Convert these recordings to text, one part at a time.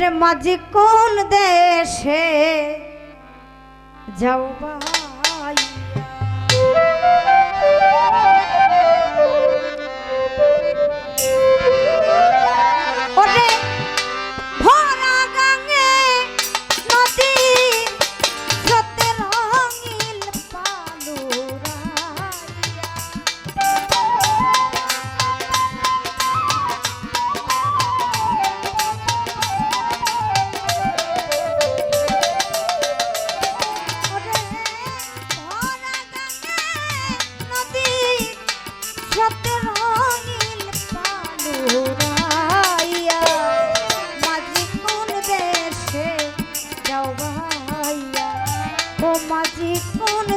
রে মাঝি কোন দেশে? যাও ভাই। ও মাঝি কোন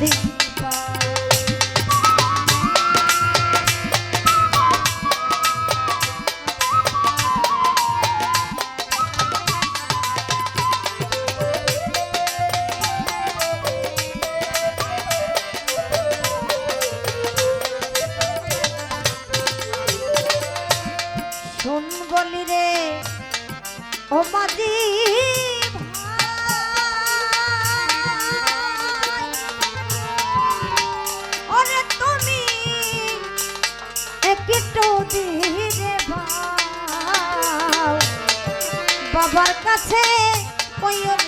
你 বাবার কাছে কইও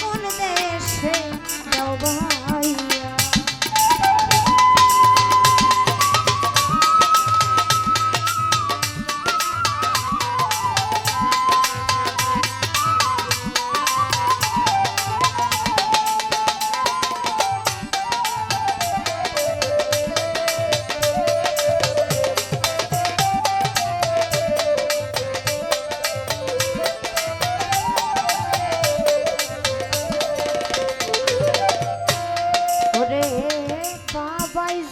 কোন দেশে যাও ভাই।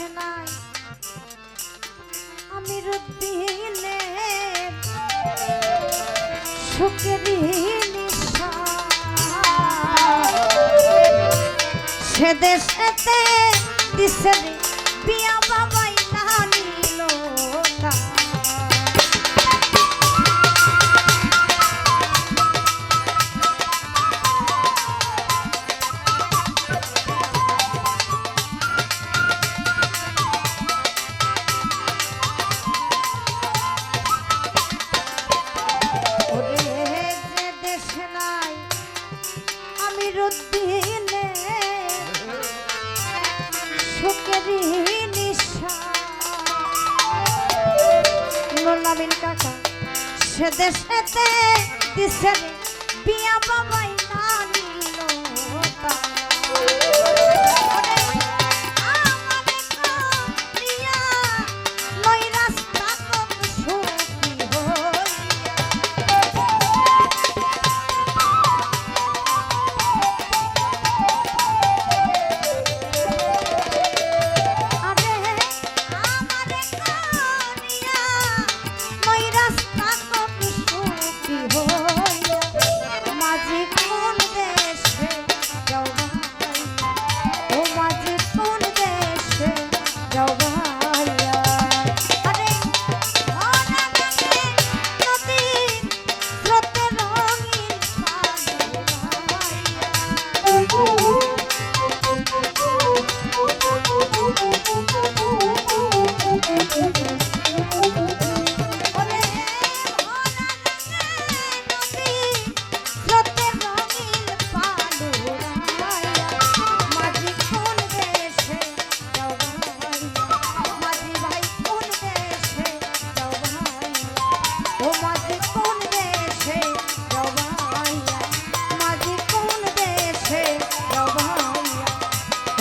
দেখে নাই। আমি রুদ্দিনে সুখের সে দেশেতে দিশে কাকা। সে দেশেতে দিছে পিয়া বাবাই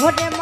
What. em